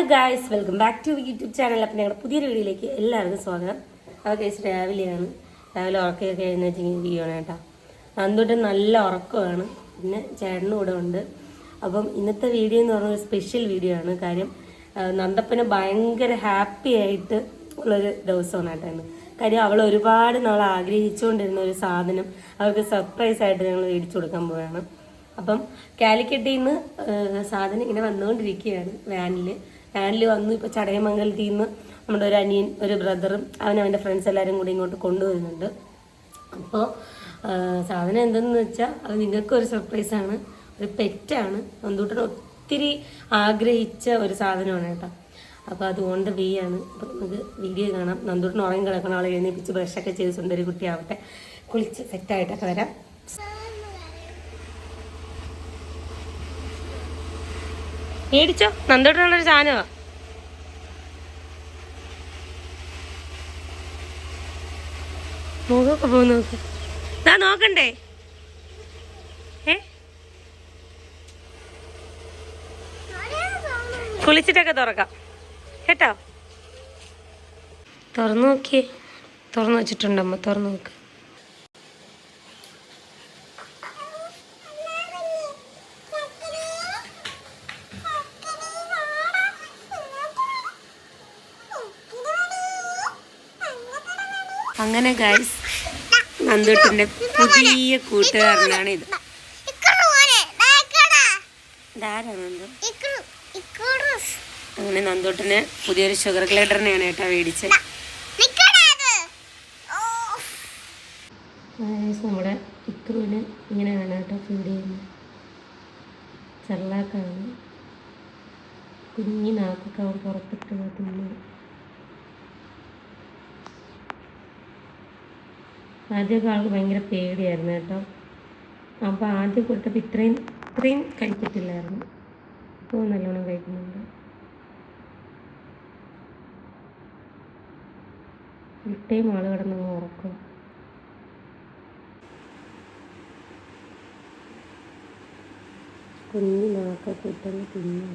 Hello guys welcome back to YouTube channel അപ്പം ഞങ്ങളുടെ പുതിയൊരു വീഡിയോയിലേക്ക് എല്ലാവർക്കും സ്വാഗതം. അപ്പോൾ കേസ് രാവിലെയാണ്. രാവിലെ ഉറക്കമൊക്കെ എഴുന്നേറ്റ് വീഡിയോ ആണ് കേട്ടോ. അന്നൊട്ട് നല്ല ഉറക്കമാണ്. പിന്നെ ചേട്ടനും കൂടെ ഉണ്ട്. അപ്പം ഇന്നത്തെ വീഡിയോ എന്ന് പറഞ്ഞ ഒരു സ്പെഷ്യൽ വീഡിയോ ആണ്. കാര്യം നന്ദപ്പനെ ഭയങ്കര ഹാപ്പി ആയിട്ട് ഉള്ളൊരു ദിവസമാണ് കേട്ടോ കാര്യം അവൾ ഒരുപാട് നാൾ ആഗ്രഹിച്ചുകൊണ്ടിരുന്ന ഒരു സാധനം അവൾക്ക് സർപ്രൈസ് ആയിട്ട് ഞങ്ങൾ മേടിച്ചു കൊടുക്കാൻ പോവുകയാണ്. അപ്പം കാലിക്കട്ടിന്ന് സാധനം ഇങ്ങനെ വന്നുകൊണ്ടിരിക്കുകയാണ് വാനിൽ വാനിൽ വന്നു ഇപ്പോൾ ചടയമംഗലത്തിൽ നിന്ന് നമ്മുടെ ഒരു അനിയൻ ഒരു ബ്രദറും അവൻ അവന്റെ ഫ്രണ്ട്സ് എല്ലാവരും കൂടി ഇങ്ങോട്ട് കൊണ്ടുവരുന്നുണ്ട്. അപ്പോൾ സാധനം എന്തെന്ന് വെച്ചാൽ അത് നിങ്ങൾക്ക് ഒരു സർപ്രൈസാണ് ഒരു പെറ്റാണ് നന്ദൂട്ടൻ ഒത്തിരി ആഗ്രഹിച്ച ഒരു സാധനമാണ് കേട്ടോ. അപ്പോൾ അതുകൊണ്ട് ആണ്. അപ്പോൾ നമുക്ക് വീഡിയോ കാണാം. നന്ദൂട്ടൻ ഉറങ്ങി കിടക്കണം ആളെ എഴുന്നേപ്പിച്ച് ബ്രഷൊക്കെ ചെയ്ത് സുന്ദരി കുട്ടിയാവട്ടെ കുളിച്ച് സെറ്റായിട്ടൊക്കെ വരാം. മേടിച്ചോ. നന്ദോട്ടുള്ളൊരു സാധനമാ. മുഖമൊക്കെ പോ നോക്ക്. ഇതാ നോക്കണ്ടേ. കുളിച്ചിട്ടൊക്കെ തുറക്കാം. കേട്ടോ? തുറന്നു നോക്കിയേ. തുറന്നു വെച്ചിട്ടുണ്ടമ്മ തുറന്നു നോക്ക്. അങ്ങനെ ഗൈസ് നന്ദുട്ടിന്റെ പുതിയ കൂട്ടുകാരനാണ് ഇത്. അങ്ങനെ നന്ദൂട്ടിന് പുതിയൊരു ഷുഗർ ഗ്ലൈഡറിനെയാണ് ഏട്ടാ മേടിച്ചത്. നമ്മുടെ ഇക്രുവിന് ഇങ്ങനെയാണ് കേട്ടോ ഫീഡ് ചെയ്യുന്നത്. ചെറുലാക്കാണ് കുഞ്ഞി നാക്കൊക്കെ അവൻ പുറത്തിട്ട് തിന്നു. ആദ്യമൊക്കെ ആൾക്ക് ഭയങ്കര പേടിയായിരുന്നു കേട്ടോ. അപ്പോൾ ആദ്യം കൊടുത്തപ്പോൾ ഇത്രയും ഇത്രയും കഴിക്കത്തില്ലായിരുന്നു ഇപ്പോൾ നല്ലോണം കഴിക്കുന്നുണ്ട്. ഇട്ടയും ആൾ കിടന്ന് ഉറക്കും. കുഞ്ഞു നാക്കൊക്കെ ഇട്ടങ്ങ് തിന്നു.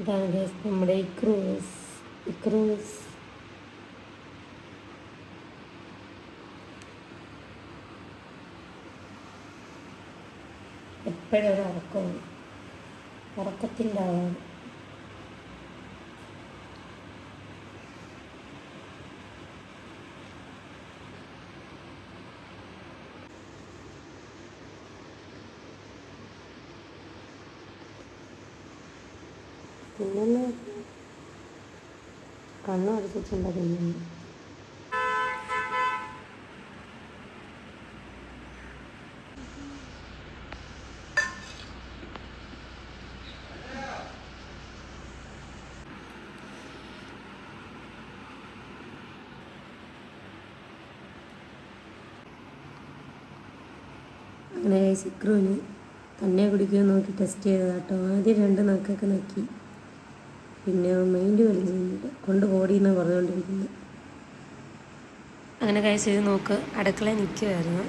ഇതാണ് ഗൈസ് നമ്മുടെ ഇക്രൂസ് ഇക്രൂസ് എപ്പോഴും ഒരു ഉറക്കമാണ് ഉറക്കത്തിന്റെ ആളാണ് പിന്നെ കണ്ണു അടച്ചിട്ടുണ്ട് പിന്നെ അങ്ങനെ സിക്രുവിന് തന്നെ കുടിക്കുമെന്ന് നോക്കി ടെസ്റ്റ് ചെയ്തതാട്ടോ. ആദ്യം രണ്ട് നക്കൊക്കെ നക്കി. പിന്നെ മൈൻഡ് വലിച്ചിട്ട് കൊണ്ട് ഓടിയെന്ന് പറഞ്ഞുകൊണ്ടിരിക്കുന്നത് അങ്ങനെ കഴിച്ച് ഇത് നോക്ക്. അടുക്കള നിൽക്കുമായിരുന്നു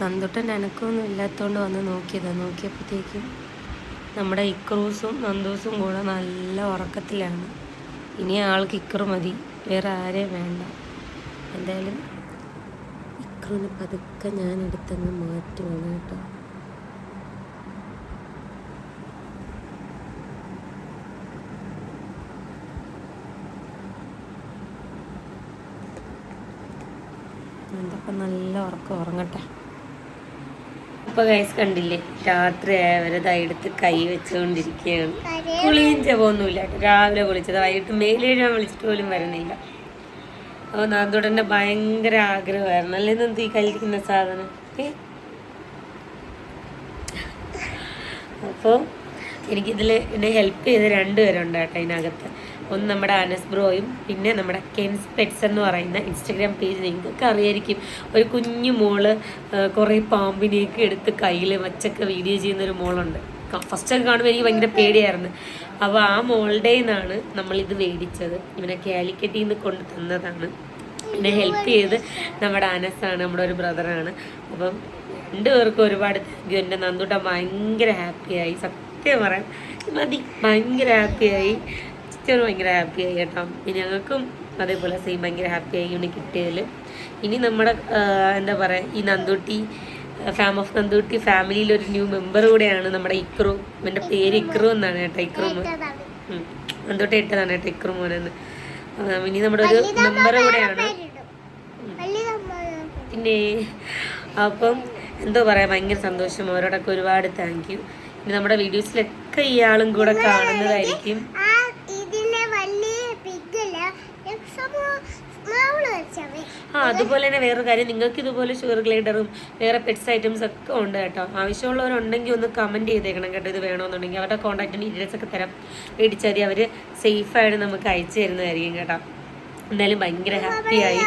നന്ദുട്ടന്റെ അനക്കമൊന്നും ഇല്ലാത്തതുകൊണ്ട് വന്ന് നോക്കിയതാണ് നോക്കിയപ്പോഴത്തേക്കും നമ്മുടെ ഇക്രൂസും നന്ദൂസും കൂടെ നല്ല ഉറക്കത്തിലാണ്. ഇനി ആൾക്ക് ഇക്രു മതി. വേറെ ആരെയും വേണ്ട. എന്തായാലും ഇക്രുവിന് പതുക്കെ ഞാൻ എടുത്തങ്ങ് മാറ്റുവാണ് കേട്ടോ. എന്തൊക്കെ നല്ല ഉറക്കം ഉറങ്ങട്ടെ. ഇപ്പൊ ഗൈസ് കണ്ടില്ലേ രാത്രി എടുത്ത് കൈ വെച്ചുകൊണ്ടിരിക്കുകയാണ് കുളിയും പോകുന്നില്ല രാവിലെ കുളിച്ചത് വൈകിട്ട് മേലേഴാൻ വിളിച്ചിട്ട് പോലും വരുന്നില്ല. അപ്പോൾ നാന്തോടന്റെ ഭയങ്കര ആഗ്രഹമായിരുന്നു. അല്ലേ എന്ത് ഈ കല്ലിക്കുന്ന സാധനം? ഏ? അപ്പോൾ എനിക്കിതിൽ എന്നെ ഹെൽപ്പ് ചെയ്ത് രണ്ടുപേരുണ്ട് കേട്ടോ ഇതിനകത്ത്. ഒന്ന് നമ്മുടെ അനസ് ബ്രോയും പിന്നെ നമ്മുടെ കെൻസ് പെറ്റ്സ് എന്ന് പറയുന്ന ഇൻസ്റ്റഗ്രാം പേജ് നിങ്ങൾക്ക് അറിയായിരിക്കും. ഒരു കുഞ്ഞു മോൾ കുറെ പാമ്പിനെയൊക്കെ എടുത്ത് കയ്യിൽ വച്ചൊക്കെ വീഡിയോ ചെയ്യുന്ന ഒരു മോളുണ്ട് ഫസ്റ്റൊക്കെ കാണുമ്പോൾ എനിക്ക് ഭയങ്കര പേടിയായിരുന്നു. അപ്പോൾ ആ മോളുടെ നിന്നാണ് നമ്മളിത് മേടിച്ചത്. ഇവനെ കാലിക്കറ്റിൽ നിന്ന് കൊണ്ട് തന്നതാണ്. എന്നെ ഹെൽപ്പ് ചെയ്ത് നമ്മുടെ അനസാണ് നമ്മുടെ ഒരു ബ്രദറാണ് അപ്പം രണ്ടുപേർക്കും ഒരുപാട് താങ്ക് യു എന്റെ നന്ദുട്ട ഭയങ്കര ഹാപ്പിയായി സത്യം പറയാം. മതി. ഭയങ്കര ഹാപ്പിയായി സിസ്റ്റർ ഭയങ്കര ഹാപ്പിയായി കേട്ടോ. ഇനി ഞങ്ങൾക്കും അതേപോലെ സെയിം ഭയങ്കര ഹാപ്പിയായി ഇവന് കിട്ടിയതിൽ. ഇനി നമ്മുടെ എന്താ പറയുക ഈ നന്ദുട്ടി ഫാം ഓഫ് നന്ദുട്ടി ഫാമിലിയിൽ ഒരു ന്യൂ മെമ്പർ കൂടെയാണ് നമ്മുടെ ഇക്രു. ഇവന്റെ പേര് ഇക്രു എന്നാണ് കേട്ടോ ഇക്രു. നന്ദുട്ടി ഇട്ടതാണ് കേട്ടോ ഇക്രു മോനെന്ന്. ഇനി നമ്മുടെ ഒരു മെമ്പർ കൂടെയാണ്. പിന്നെ അപ്പം എന്തോ പറയാ ഭയങ്കര സന്തോഷം. അവരോടൊക്കെ ഒരുപാട് താങ്ക് യു ഇനി നമ്മുടെ വീഡിയോസിലൊക്കെ ഇയാളും കൂടെ കാണുന്നതായിരിക്കും. ആ അതുപോലെ തന്നെ വേറൊരു കാര്യം നിങ്ങൾക്ക് ഇതുപോലെ ഷുഗർ ഗ്ലൈഡറും വേറെ പെറ്റ്സ് ഐറ്റംസ് ഒക്കെ ഉണ്ട് കേട്ടോ. ആവശ്യമുള്ളവരുണ്ടെങ്കിൽ ഒന്ന് കമന്റ് ചെയ്തേക്കണം കേട്ടോ ഇത് വേണമെന്നുണ്ടെങ്കിൽ അവരുടെ കോൺടാക്റ്റ് ഡീറ്റെയിൽസ് ഒക്കെ തരാം. മേടിച്ചാൽ മതി അവർ സേഫായിട്ട് നമുക്ക് അയച്ചു തരുന്നതായിരിക്കും കേട്ടോ. എന്തായാലും ഭയങ്കര ഹാപ്പിയായി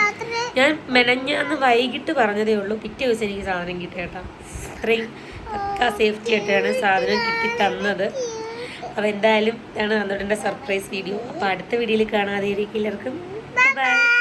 ഞാൻ മെനഞ്ഞാന്ന് വൈകിട്ട് പറഞ്ഞതേ ഉള്ളൂ. പിറ്റേ ദിവസം എനിക്ക് സാധനം കിട്ടി കേട്ടോ. അത്രയും പക്ക സേഫ്റ്റി ആയിട്ടാണ് സാധനം കിട്ടി തന്നത്. അപ്പോൾ എന്തായാലും ഇതാണ് അന്നോടെ സർപ്രൈസ് വീഡിയോ അപ്പോൾ അടുത്ത വീഡിയോയിൽ കാണാതെ ഇരിക്കും എല്ലാവർക്കും. ബൈ